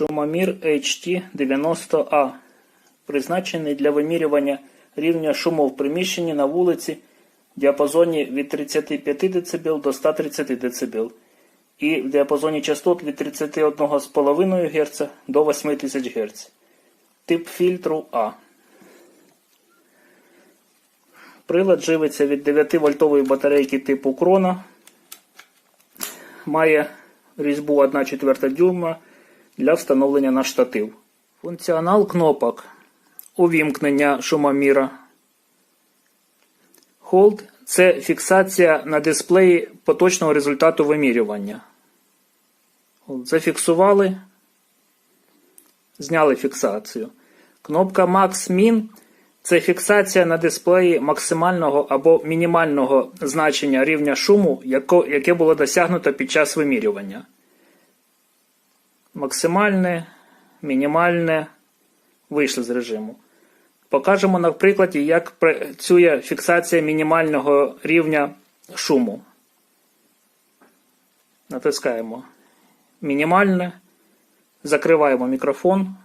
Шумомір HT90A, призначений для вимірювання рівня шуму в приміщенні на вулиці в діапазоні від 35 дБ до 130 дБ і в діапазоні частот від 31,5 Гц до 8000 Гц. Тип фільтру А. Прилад живиться від 9-вольтової батарейки типу крона. Має різьбу 1 дюйма для встановлення на штатив. Функціонал кнопок. Увімкнення шумоміра. Hold це фіксація на дисплеї поточного результату вимірювання. Зафіксували. Зняли фіксацію. Кнопка Max Min це фіксація на дисплеї максимального або мінімального значення рівня шуму, яке було досягнуто під час вимірювання. Максимальне, мінімальне. Вийшли з режиму. Покажемо на прикладі, як працює фіксація мінімального рівня шуму. Натискаємо мінімальне, закриваємо мікрофон.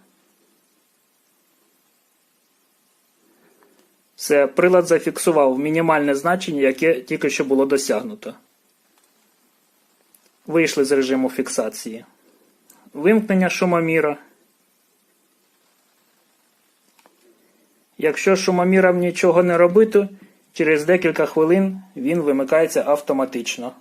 Все, прилад зафіксував мінімальне значення, яке тільки що було досягнуто. Вийшли з режиму фіксації. Вимкнення шумоміра. Якщо шумомірам нічого не робити, через декілька хвилин він вимикається автоматично.